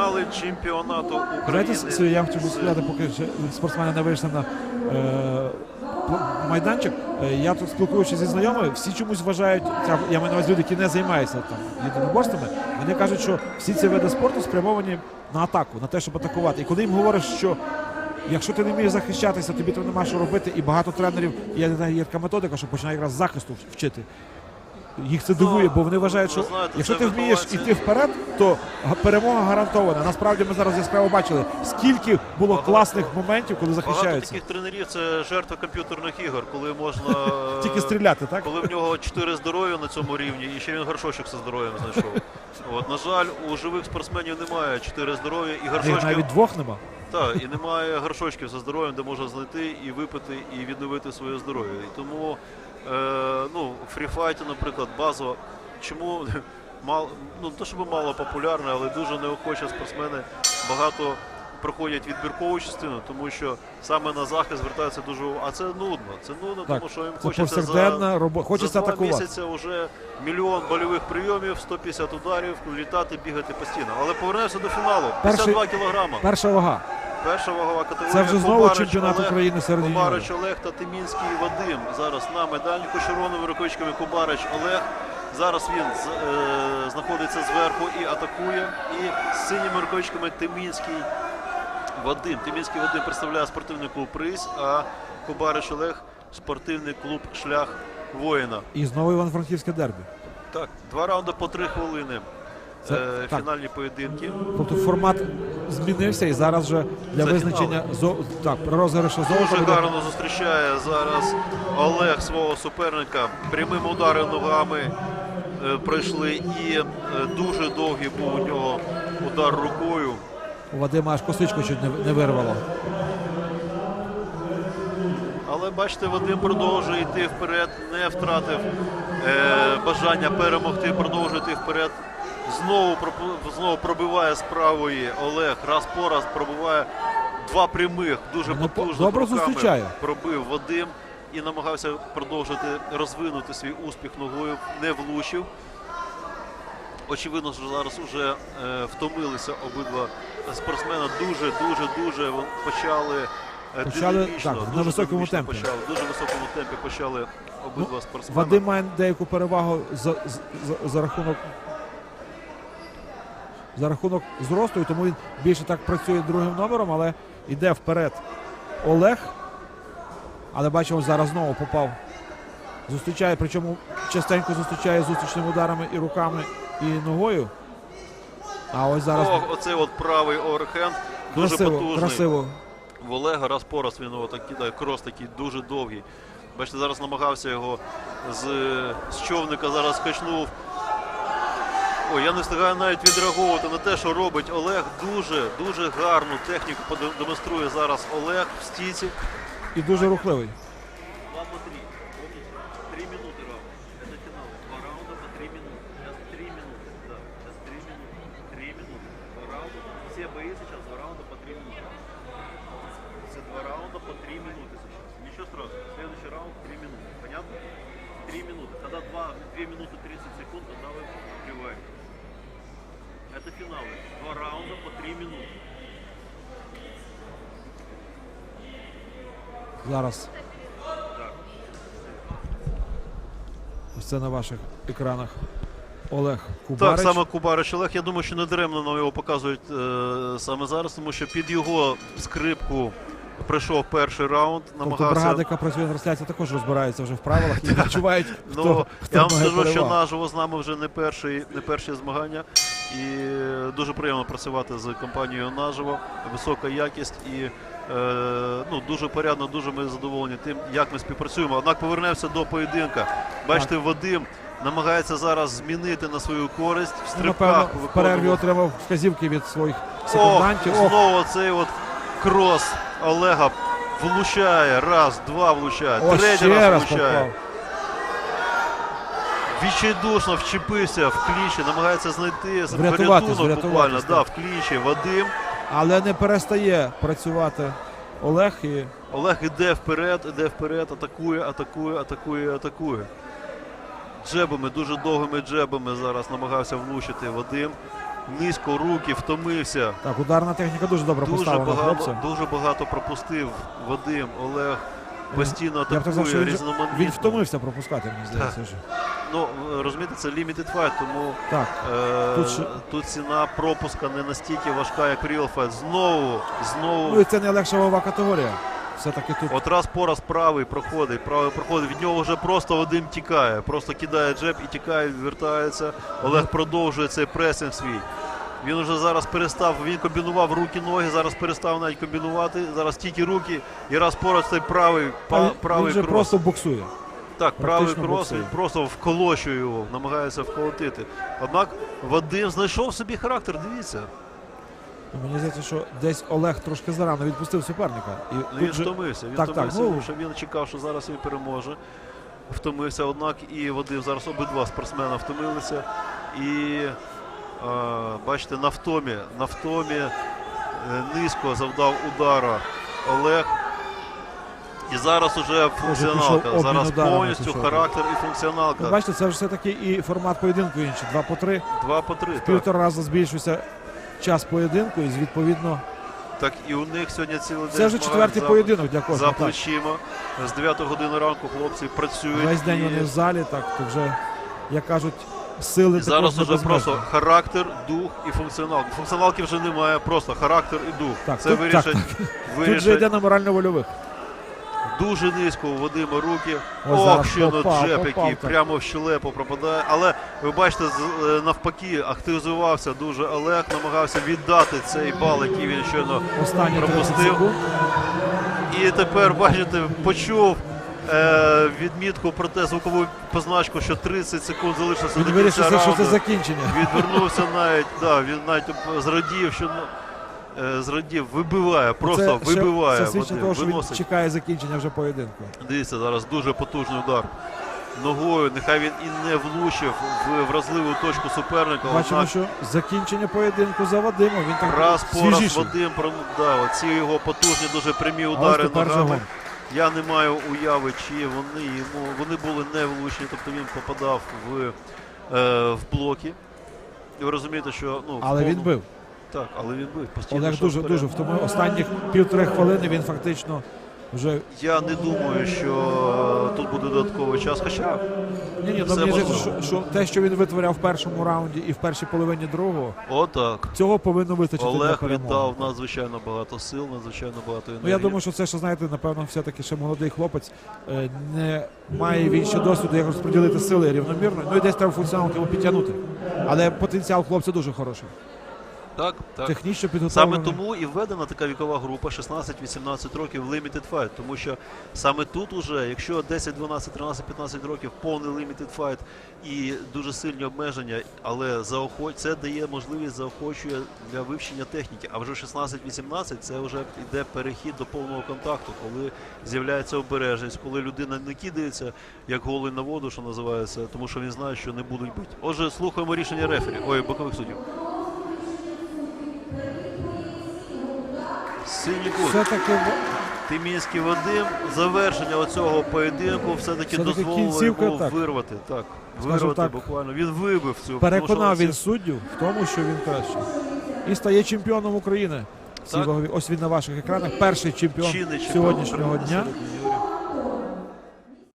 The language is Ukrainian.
Фінали чемпіонату України. Сергій, я хотів би сказати, поки спортсмени не вийшли на е, майданчик. Е, я тут спілкуючись зі знайомими, всі чомусь вважають, я маю на увазі люди, які не займаються там єдиноборствами, вони кажуть, що всі ці види спорту спрямовані на атаку, на те, щоб атакувати. І коли їм говориш, що якщо ти не вмієш захищатися, тобі там нема що робити, і багато тренерів, я не знаю, є така методика, що починає якраз захисту вчити. Їх це дивує, бо вони вважають, що знаєте, якщо ти вмієш іти вперед, то перемога гарантована. Насправді ми зараз яскраво бачили, скільки було Багато- класних моментів, коли Багато таких тренерів це жертва комп'ютерних ігор, коли можна Тільки стріляти, так? Коли в нього чотири здоров'я на цьому рівні, і ще він горшочок зі здоров'ям знайшов. От, на жаль, у живих спортсменів немає чотири здоров'я і Їх навіть двох нема. Так, і немає горшочків зі здоров'ям, де можна знайти і випити, і відновити своє здоров'я. І тому ну, фріфайті, наприклад, базово. Чому мало, ну то, щоб мало популярне, але дуже неохоче спортсмени багато проходять відбіркову частину, тому що саме на захист звертаються дуже. А це нудно. Це нудно, Так, тому що їм Це хочеться за, робота. Хочеться за два атакувати. місяці вже мільйон больових прийомів, 150 ударів, літати, бігати постійно. Але повернемося до фіналу. Перший- 52 кілограма. Перша вага. Перша вагова категорія. Це вже знову Кубарич чемпіонат Олег, України серед Кубарич Олег та Тимінський Вадим. Зараз на медальнику з червоними рукавичками Кубарич Олег. Зараз він з- е, знаходиться зверху і атакує. І з синіми рукавичками Тимінський Вадим. Тимінський Вадим представляє спортивний клуб Приз, а Кубарич Олег спортивний клуб Шлях воїна. І знову Івано-Франківське дербі. Так, два раунди по три хвилини. Це- Е, так. фінальні поєдинки. Тобто формат змінився і зараз вже для Це визначення зо... так, розіграшу золота Дуже буде гарно зустрічає зараз Олег свого суперника. Прямим ударом ногами е, пройшли і е, дуже довгий був у нього удар рукою. у Вадима аж косичку чуть не, не вирвало. Але бачите, Вадим продовжує йти вперед, не втратив е, бажання перемогти, продовжує йти вперед. Знову, знову пробиває з правої Олег. Раз по раз пробиває два прямих, дуже Ну, потужно добре руками зустрічає. пробив Вадим і намагався продовжити розвинути свій успіх ногою, не влучив. Очевидно, що зараз вже е, втомилися обидва спортсмени. Дуже, дуже, дуже почали, е, Почали, так, на дуже високому темпі. Почали, дуже високому темпі почали обидва Ну, спортсмени. Вадим має деяку перевагу за, за- за рахунок за рахунок зросту, і тому він більше так працює другим номером, але йде вперед Олег. Але бачимо, зараз знову попав. Зустрічає, причому частенько зустрічає зустрічними ударами і руками, і ногою. А ось зараз О, оцей от правий оверхенд дуже красиво, потужний. красиво. В Олега раз по раз він його так кидає, крос такий дуже довгий. Бачите, зараз намагався його з, з човника зараз скачнув. Ой, я не встигаю навіть відреагувати на те, що робить Олег. Дуже, дуже гарну техніку поде- демонструє зараз Олег в стійці. І дуже рухливий. Два по три. Помните? Три минуты раунд. Это финал. Два раунда по три минуты. Сейчас три минуты. Да, сейчас три минуты. Три минуты. Два раунда. Все бои сейчас два раунда по три минуты. Все два раунда по три минуты сейчас. Ничего страшного. Следующий раунд три минуты. Понятно? Три минуты. Когда два, две минуты 30 секунд, тогда вы убиваете. Это финалы. Два раунда по три минуты. Зараз. Так. Ось це на ваших екранах. Олег Кубарич. Так, саме Кубарич Олег. Я думаю, що не даремно нам його показують е, саме зараз, тому що під його скрипку прийшов перший раунд, Тобто намагався. бригада, яка працює на трансляції, також розбирається вже в правилах і відчувають, хто, Ну, хто я вам має скажу, що перевагу. наживо з нами вже не перші, не перші змагання. І дуже приємно працювати з компанією наживо. Висока якість і е, ну, дуже порядно, дуже ми задоволені тим, як ми співпрацюємо. Однак повернемося до поєдинка. Бачите, Вадим намагається зараз змінити на свою користь в Ну, стрибках. в перерві отримав вказівки від своїх секундантів. Ох, знову цей от крос Олега влучає. Раз, два влучає, ось третій раз раз влучає. попав. Відчайдушно вчепився в клінчі, намагається знайти порятунок буквально. Да, в клінчі. Вадим. Але не перестає працювати Олег і Олег іде вперед, іде вперед, атакує, атакує, атакує, атакує. Джебами, дуже довгими джебами зараз намагався влучити Вадим. низько руки, втомився. Так, ударна техніка дуже добре Дуже поставлена багато, дуже багато пропустив Вадим, Олег. Постійно Я б сказав, що атакує він, різноманітно. він втомився пропускати, мені здається. вже. Ну, е, розумієте, це limited fight, тому Так, е, Тут тут, ціна пропуска не настільки важка, як real fight. Знову, знову. ну і це не легша вагова категорія. Все-таки тут От раз по раз правий проходить, правий проходить, від нього вже просто Вадим тікає, просто кидає джеб і тікає, вертається. Олег продовжує цей пресинг свій. Він уже зараз перестав, він комбінував руки-ноги, зараз перестав навіть комбінувати. Зараз тільки руки і раз по раз цей правий, правий він же крос. просто боксує. Так, правий крос, він просто вколочує його, намагається вколотити. Однак Вадим знайшов собі характер, дивіться. Мені здається, що десь Олег трошки зарано відпустив суперника. І Ну, Він же, втомився. Він Так, втомився, ну- що він чекав, що зараз він переможе. Втомився, однак і Вадим. Зараз обидва спортсмена втомилися. І е, бачите, на втомі, на втомі е, низько завдав удара Олег. І зараз уже функціоналка. пішов Зараз повністю характер і функціоналка. Ну, бачите, це ж все-таки і формат поєдинку інший. Два по три. Два по три. Так. Півтора рази збільшився час поєдинку, і відповідно так, і у них сьогодні цілий день. це вже четвертий за- поєдинок для За кожного. Так. З 9 години ранку хлопці працюють. Весь день і- вони в залі, так то вже, як кажуть, сили І зараз уже просто характер, дух і функціоналка. Функціоналки вже немає, просто характер і дух. Так, Це тут- вирішать, так, Тут вже йде на морально-вольових. Дуже низько у Вадима руки. Ох, ще на джеб, який прямо в щелепу пропадає. Але ви бачите, е, навпаки, активізувався дуже Олег, намагався віддати цей бал, який він щойно Останні пропустив. І тепер, бачите, почув е, відмітку про те звукову позначку, що 30 секунд залишилося Він до кінця що це закінчення. Відвернувся навіть, да, він навіть зрадів, що ну, зрадів, вибиває, просто це, вибиває. Це свідчить того, що він чекає закінчення вже поєдинку. Дивіться, зараз дуже потужний удар. Ногою, нехай він і не влучив в вразливу точку суперника. Бачимо, однак що закінчення поєдинку за Вадимом. Він так раз по раз. Вадим да, оці його потужні, дуже прямі удари ногами. Жагон. Я не маю уяви, чи вони йому вони були не влучні, тобто він попадав в, е, в блоки. І ви розумієте, що ну в Але він бив. Так, але він бив постійно. Олег дуже дуже в тому останніх півтори хвилини він фактично вже Я не думаю, що тут буде додатковий час. Хоча ні, ні, ну, Все мені що, що те, що він витворяв в першому раунді і в першій половині другого, отак. цього повинно вистачити Олег перемоги. віддав надзвичайно багато сил, надзвичайно багато енергії. Ну я думаю, що це, що знаєте, напевно, все-таки ще молодий хлопець е, не має він ще досвіду, як розподілити сили рівномірно. Ну і десь треба функціонал йому підтягнути. Але потенціал хлопця дуже хороший. Так, так. Технічно Саме тому і введена така вікова група 16-18 років Limited Fight, тому що саме тут уже, якщо 10, 12, 13, 15 років повний Limited Fight і дуже сильні обмеження, але заохо... це дає можливість заохочує для вивчення техніки. А вже 16-18 це вже йде перехід до повного контакту, коли з'являється обережність, коли людина не кидається як голий на воду, що називається, тому що він знає, що не будуть бити. Отже, слухаємо рішення рефері, ой, бокових суддів. Синій. Все-таки Тимінський Вадим. Завершення оцього поєдинку все-таки Все-таки дозволило кінцівка, йому так. вирвати. Так, вирвати так, буквально. Він вибив цю переконав він суддю в тому, що він кращий. І стає чемпіоном України. Так. Ось він на ваших екранах. Перший чемпіон чинний чемпіон сьогоднішнього України дня.